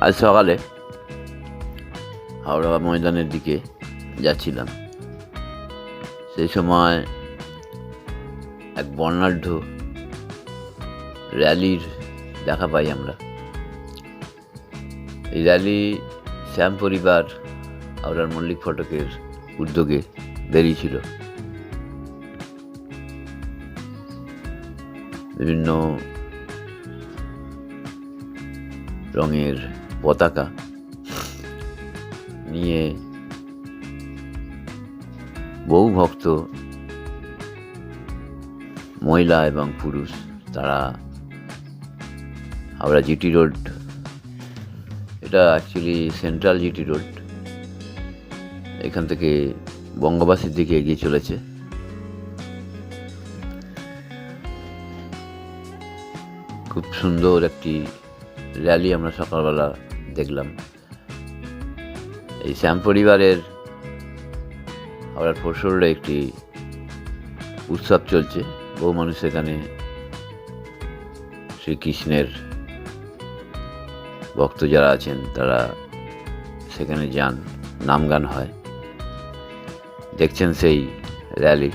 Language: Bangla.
আজ সকালে হাওড়া ময়দানের দিকে যাচ্ছিলাম। সেই সময় এক বর্ণাঢ্য র্যালির দেখা পাই আমরা। এই র্যালি শ্যাম পরিবার হাওড়ার মল্লিক ফটকের উদ্যোগে বেরিয়েছিল। বিভিন্ন রঙের পতাকা নিয়ে বহু ভক্ত, মহিলা এবং পুরুষ, তারা হাওড়া জিটি রোড, এটা অ্যাকচুয়ালি সেন্ট্রাল জিটি রোড, এখান থেকে বঙ্গবাসীর দিকে এগিয়ে চলেছে। খুব সুন্দর একটি র্যালি আমরা সকালবেলা দেখলাম। এই শ্যাম পরিবারের হাওড়ার ফোরশোল্ডে একটি উৎসব চলছে। বহু মানুষ এখানে শ্রীকৃষ্ণের ভক্ত যারা আছেন, তারা সেখানে যান নাম গান হয়। দেখছেন সেই র্যালি